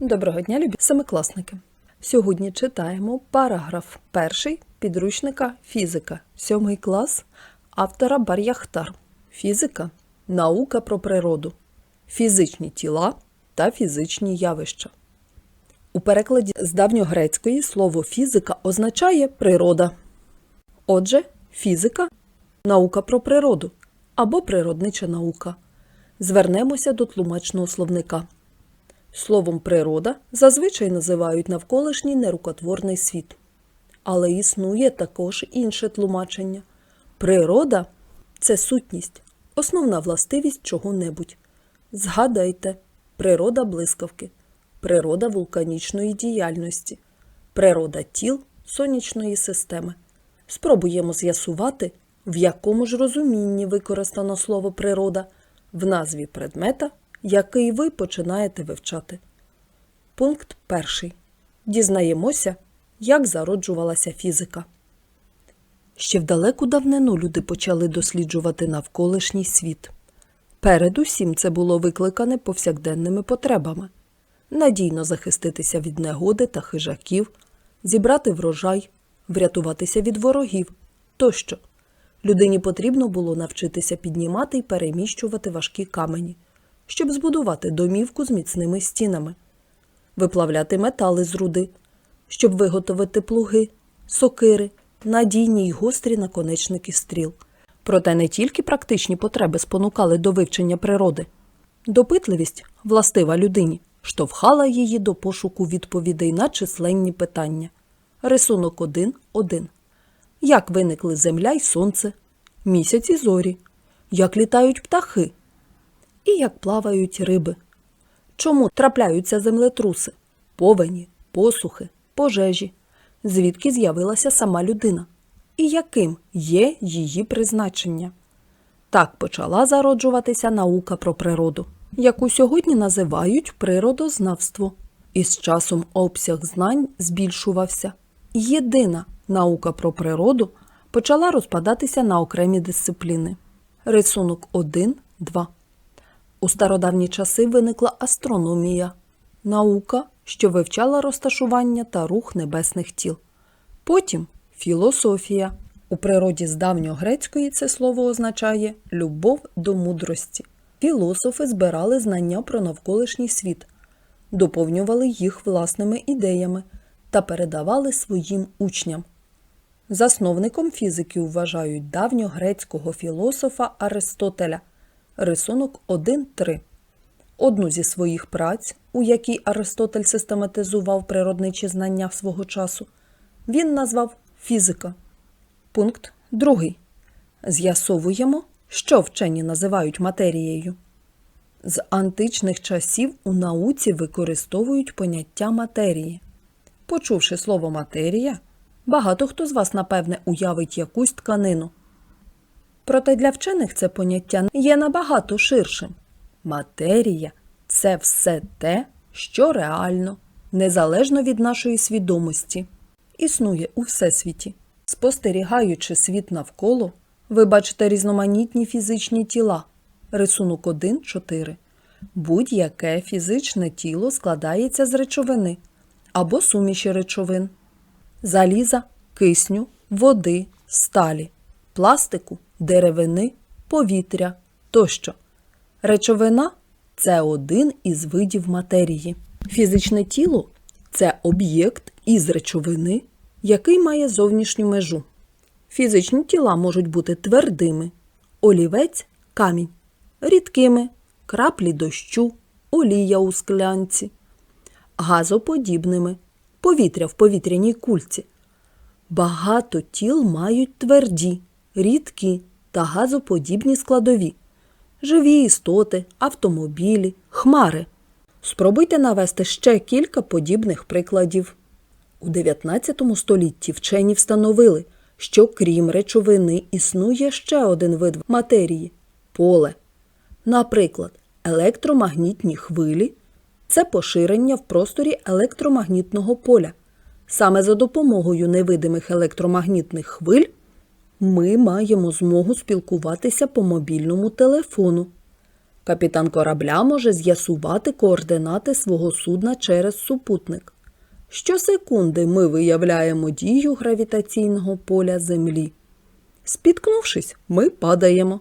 Доброго дня, любі семикласники! Сьогодні читаємо параграф перший підручника фізика, сьомий клас автора Бар'яхтар. Фізика наука про природу, фізичні тіла та фізичні явища. У перекладі з давньогрецької слово фізика означає природа. Отже, фізика наука про природу або природнича наука. Звернемося до тлумачного словника. Словом природа зазвичай називають навколишній нерукотворний світ. Але існує також інше тлумачення. Природа це сутність, основна властивість чого-небудь. Згадайте природа блискавки, природа вулканічної діяльності, природа тіл сонячної системи. Спробуємо з'ясувати, в якому ж розумінні використано слово природа в назві предмета, який ви починаєте вивчати. Пункт перший. Дізнаємося, як зароджувалася фізика. Ще в далеку давнину люди почали досліджувати навколишній світ. Передусім це було викликане повсякденними потребами надійно захиститися від негоди та хижаків, зібрати врожай, врятуватися від ворогів тощо. Людині потрібно було навчитися піднімати і переміщувати важкі камені, щоб збудувати домівку з міцними стінами, виплавляти метали з руди, щоб виготовити плуги, сокири, надійні й гострі наконечники стріл. Проте не тільки практичні потреби спонукали до вивчення природи. Допитливість, властива людині, штовхала її до пошуку відповідей на численні питання. Рисунок 1.1. Як виникли Земля й Сонце, місяць і зорі, як літають птахи і як плавають риби. Чому трапляються землетруси, повені, посухи, пожежі, звідки з'явилася сама людина, і яким є її призначення? Так почала зароджуватися наука про природу, яку сьогодні називають природознавство. І з часом обсяг знань збільшувався. Єдина наука про природу почала розпадатися на окремі дисципліни. Рисунок 1, 2. У стародавні часи виникла астрономія наука, що вивчала розташування та рух небесних тіл. Потім філософія. У природі з давньогрецької це слово означає любов до мудрості. Філософи збирали знання про навколишній світ, доповнювали їх власними ідеями та передавали своїм учням. Засновником фізики вважають давньогрецького філософа Аристотеля – Рисунок 1.3. Одну зі своїх праць, у якій Аристотель систематизував природничі знання свого часу, він назвав фізика. Пункт 2. З'ясовуємо, що вчені називають матерією. З античних часів у науці використовують поняття матерії. Почувши слово матерія, багато хто з вас, напевне, уявить якусь тканину. Проте для вчених це поняття є набагато ширшим. Матерія це все те, що реально, незалежно від нашої свідомості, існує у всесвіті. Спостерігаючи світ навколо, ви бачите різноманітні фізичні тіла. Рисунок 1.4. Будь-яке фізичне тіло складається з речовини або суміші речовин, заліза, кисню, води, сталі, пластику деревини, повітря тощо. Речовина це один із видів матерії. Фізичне тіло це об'єкт із речовини, який має зовнішню межу. Фізичні тіла можуть бути твердими, олівець камінь, рідкими краплі дощу, олія у склянці, газоподібними, повітря в повітряній кульці. Багато тіл мають тверді, рідкі та газоподібні складові, живі істоти, автомобілі, хмари. Спробуйте навести ще кілька подібних прикладів. У 19 столітті вчені встановили, що крім речовини існує ще один вид матерії поле. Наприклад, електромагнітні хвилі це поширення в просторі електромагнітного поля. Саме за допомогою невидимих електромагнітних хвиль ми маємо змогу спілкуватися по мобільному телефону. Капітан корабля може з'ясувати координати свого судна через супутник. Щосекунди ми виявляємо дію гравітаційного поля Землі. Спіткнувшись, ми падаємо.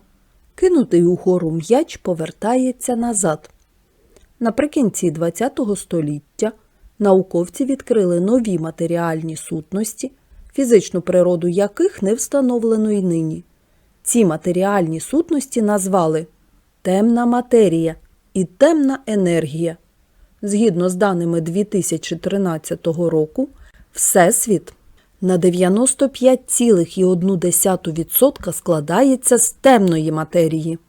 Кинутий угору м'яч повертається назад. Наприкінці ХХ століття науковці відкрили нові матеріальні сутності, фізичну природу яких не встановлено й нині. Ці матеріальні сутності назвали темна матерія і темна енергія. Згідно з даними 2013 року, Всесвіт на 95,1% складається з темної матерії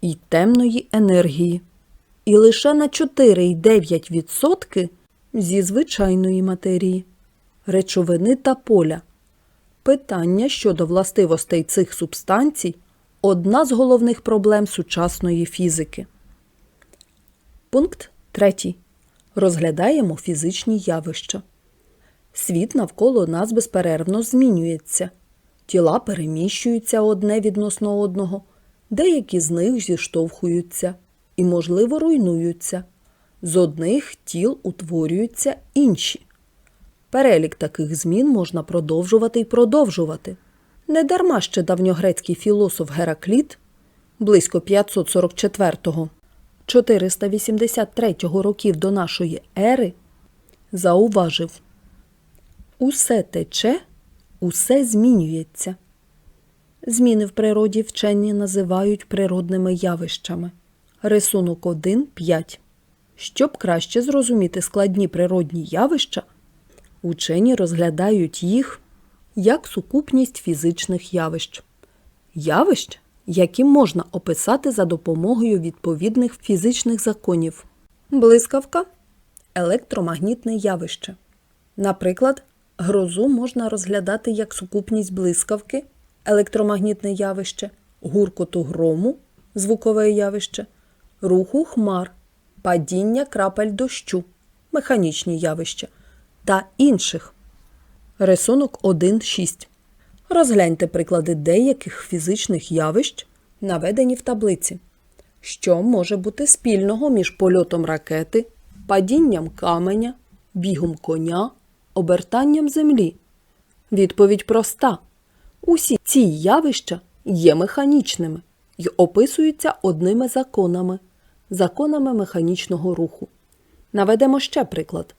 і темної енергії, і лише на 4,9% зі звичайної матерії, речовини та поля. Питання щодо властивостей цих субстанцій одна з головних проблем сучасної фізики. Пункт 3. Розглядаємо фізичні явища. Світ навколо нас безперервно змінюється. Тіла переміщуються одне відносно одного, деякі з них зіштовхуються і, можливо, руйнуються. З одних тіл утворюються інші. Перелік таких змін можна продовжувати і продовжувати. Недарма ще давньогрецький філософ Геракліт близько 544 483 років до нашої ери зауважив Усе тече, усе змінюється. Зміни в природі вчені називають природними явищами. Рисунок 1.5. Щоб краще зрозуміти складні природні явища, учені розглядають їх як сукупність фізичних явищ. Явищ, які можна описати за допомогою відповідних фізичних законів. Блискавка електромагнітне явище. Наприклад, грозу можна розглядати як сукупність блискавки, електромагнітне явище, гуркоту грому, звукове явище, руху хмар, падіння крапель дощу, механічні явища та інших. Рисунок 1.6. Розгляньте приклади деяких фізичних явищ, наведені в таблиці. Що може бути спільного між польотом ракети, падінням каменя, бігом коня, обертанням землі? Відповідь проста. Усі ці явища є механічними і описуються одними законами законами механічного руху. Наведемо ще приклад.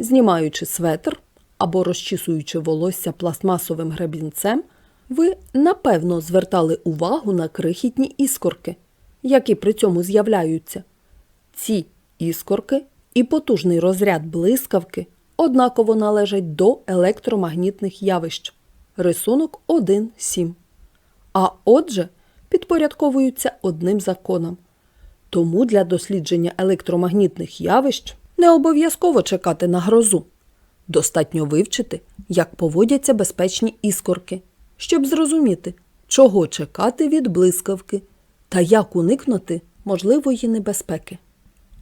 Знімаючи светр або розчісуючи волосся пластмасовим гребінцем, ви напевно звертали увагу на крихітні іскорки, які при цьому з'являються. Ці іскорки і потужний розряд блискавки однаково належать до електромагнітних явищ. Рисунок 1.7. А отже, підпорядковуються одним законом. Тому для дослідження електромагнітних явищ не обов'язково чекати на грозу. Достатньо вивчити, як поводяться безпечні іскорки, щоб зрозуміти, чого чекати від блискавки та як уникнути можливої небезпеки.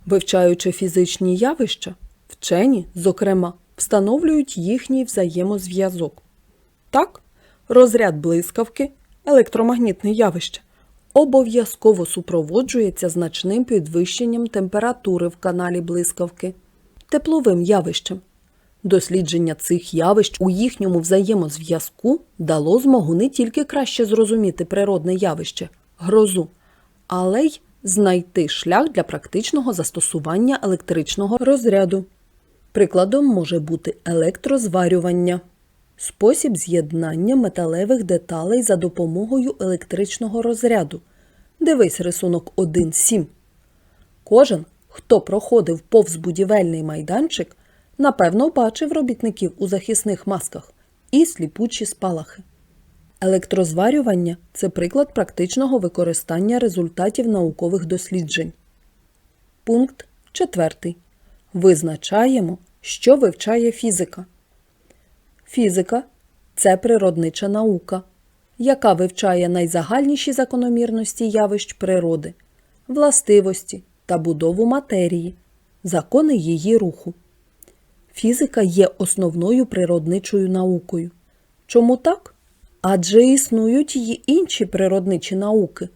Вивчаючи фізичні явища, вчені, зокрема, встановлюють їхній взаємозв'язок. Так, розряд блискавки, електромагнітне явище, обов'язково супроводжується значним підвищенням температури в каналі блискавки, тепловим явищем. Дослідження цих явищ у їхньому взаємозв'язку дало змогу не тільки краще зрозуміти природне явище грозу, але й знайти шлях для практичного застосування електричного розряду. Прикладом може бути електрозварювання спосіб з'єднання металевих деталей за допомогою електричного розряду. Дивись рисунок 1.7. Кожен, хто проходив повз будівельний майданчик, напевно бачив робітників у захисних масках і сліпучі спалахи. Електрозварювання це приклад практичного використання результатів наукових досліджень. Пункт 4. Визначаємо, що вивчає фізика. Фізика це природнича наука, яка вивчає найзагальніші закономірності явищ природи, властивості та будову матерії, закони її руху. Фізика є основною природничою наукою. Чому так? Адже існують й інші природничі науки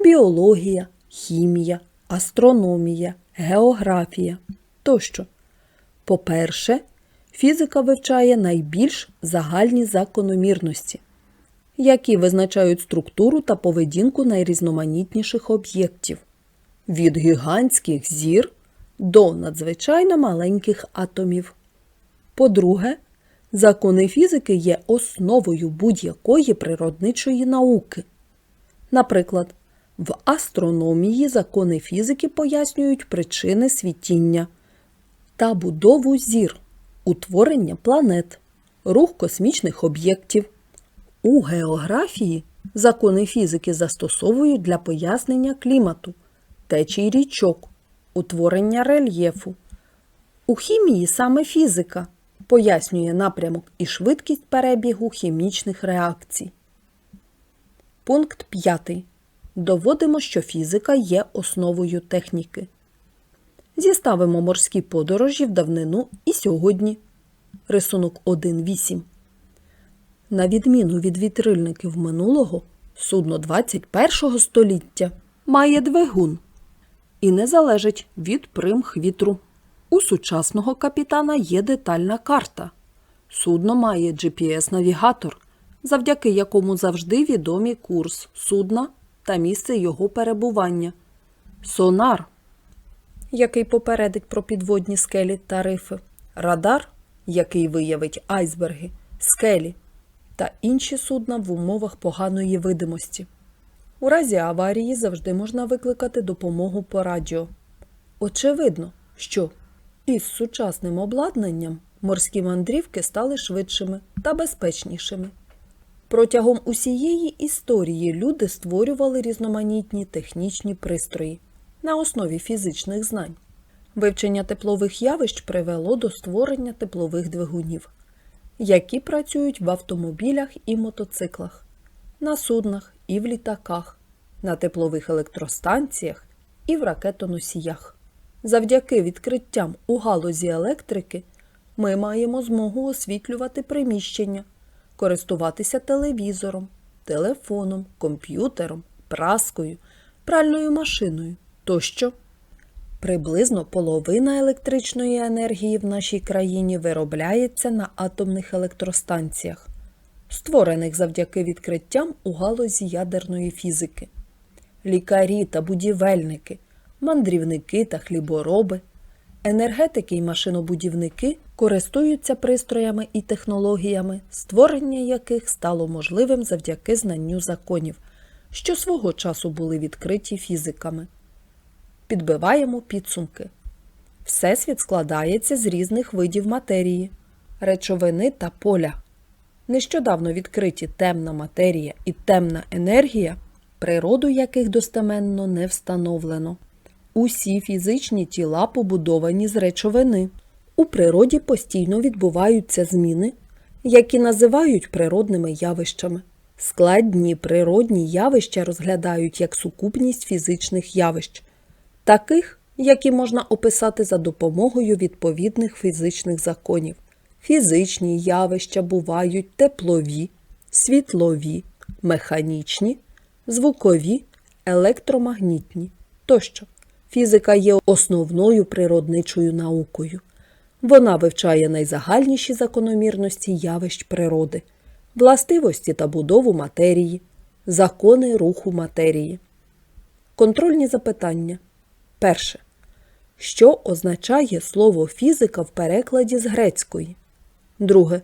біологія, хімія, астрономія, географія тощо. По-перше, фізика вивчає найбільш загальні закономірності, які визначають структуру та поведінку найрізноманітніших об'єктів від гігантських зір до надзвичайно маленьких атомів. По-друге, закони фізики є основою будь-якої природничої науки. Наприклад, в астрономії закони фізики пояснюють причини світіння та будову зір, утворення планет, рух космічних об'єктів. У географії закони фізики застосовують для пояснення клімату, течій річок, утворення рельєфу. У хімії саме фізика пояснює напрямок і швидкість перебігу хімічних реакцій. Пункт 5. Доводимо, що фізика є основою техніки. Зіставимо морські подорожі в давнину і сьогодні. Рисунок 1.8. На відміну від вітрильників минулого, судно 21 століття має двигун і не залежить від примх вітру. У сучасного капітана є детальна карта. Судно має GPS-навігатор, завдяки якому завжди відомі курс судна та місце його перебування. Сонар, який попередить про підводні скелі та рифи, радар, який виявить айсберги, скелі та інші судна в умовах поганої видимості. У разі аварії завжди можна викликати допомогу по радіо. Очевидно, що із сучасним обладнанням морські мандрівки стали швидшими та безпечнішими. Протягом усієї історії люди створювали різноманітні технічні пристрої на основі фізичних знань. Вивчення теплових явищ привело до створення теплових двигунів, які працюють в автомобілях і мотоциклах, на суднах і в літаках, на теплових електростанціях і в ракетоносіях. Завдяки відкриттям у галузі електрики ми маємо змогу освітлювати приміщення, користуватися телевізором, телефоном, комп'ютером, праскою, пральною машиною тощо. Приблизно половина електричної енергії в нашій країні виробляється на атомних електростанціях, створених завдяки відкриттям у галузі ядерної фізики. Лікарі та будівельники, мандрівники та хлібороби, енергетики і машинобудівники користуються пристроями і технологіями, створення яких стало можливим завдяки знанню законів, що свого часу були відкриті фізиками підбиваємо підсумки. Всесвіт складається з різних видів матерії, речовини та поля. Нещодавно відкриті темна матерія і темна енергія, природу яких достеменно не встановлено. Усі фізичні тіла побудовані з речовини. У природі постійно відбуваються зміни, які називають природними явищами. Складні природні явища розглядають як сукупність фізичних явищ, таких, які можна описати за допомогою відповідних фізичних законів. Фізичні явища бувають теплові, світлові, механічні, звукові, електромагнітні тощо. Фізика є основною природничою наукою. Вона вивчає найзагальніші закономірності явищ природи, властивості та будову матерії, закони руху матерії. Контрольні запитання. Перше. Що означає слово фізика в перекладі з грецької? Друге.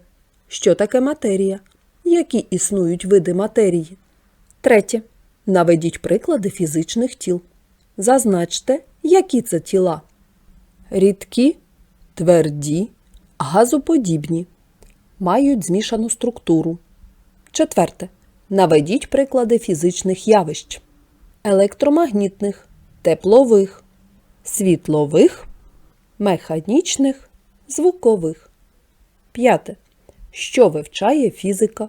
Що таке матерія? Які існують види матерії? Третє. Наведіть приклади фізичних тіл. Зазначте, які це тіла. Рідкі, тверді, газоподібні. Мають змішану структуру. Четверте. Наведіть приклади фізичних явищ. Електромагнітних, теплових, світлових, механічних, звукових. П'яте. Що вивчає фізика?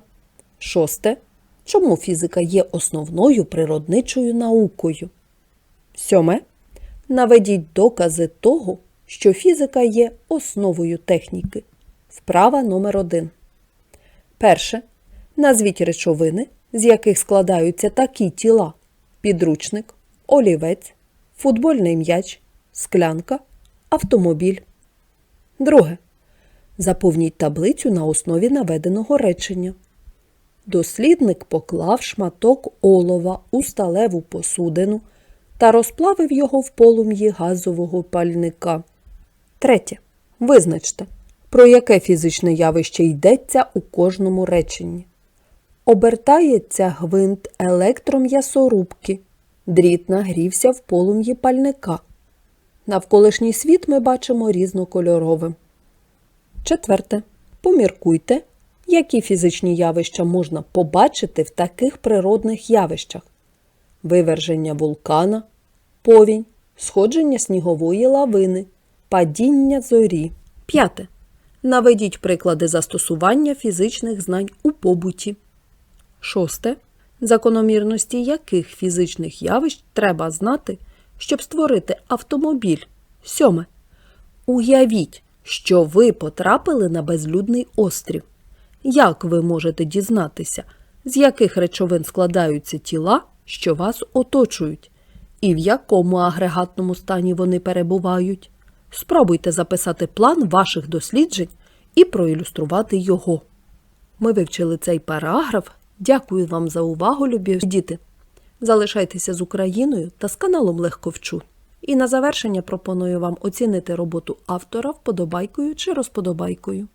Шосте. Чому фізика є основною природничою наукою? Сьоме. Наведіть докази того, що фізика є основою техніки. Вправа номер 1 Перше. Назвіть речовини, з яких складаються такі тіла: підручник, олівець, футбольний м'яч, склянка, автомобіль. Друге. Заповніть таблицю на основі наведеного речення. Дослідник поклав шматок олова у сталеву посудину та розплавив його в полум'ї газового пальника. Третє. Визначте, про яке фізичне явище йдеться у кожному реченні. Обертається гвинт електром'ясорубки. Дріт нагрівся в полум'ї пальника. Навколишній світ ми бачимо різнокольоровим. Четверте. Поміркуйте, які фізичні явища можна побачити в таких природних явищах: виверження вулкана, повінь, сходження снігової лавини, падіння зорі. П'яте. Наведіть приклади застосування фізичних знань у побуті. Шосте. Закономірності яких фізичних явищ треба знати, щоб створити автомобіль. Сьоме. Уявіть, що ви потрапили на безлюдний острів. Як ви можете дізнатися, з яких речовин складаються тіла, що вас оточують, і в якому агрегатному стані вони перебувають? Спробуйте записати план ваших досліджень і проілюструвати його. Ми вивчили цей параграф. Дякую вам за увагу, любі діти. Залишайтеся з Україною та з каналом Легковчу. І на завершення пропоную вам оцінити роботу автора вподобайкою чи розподобайкою.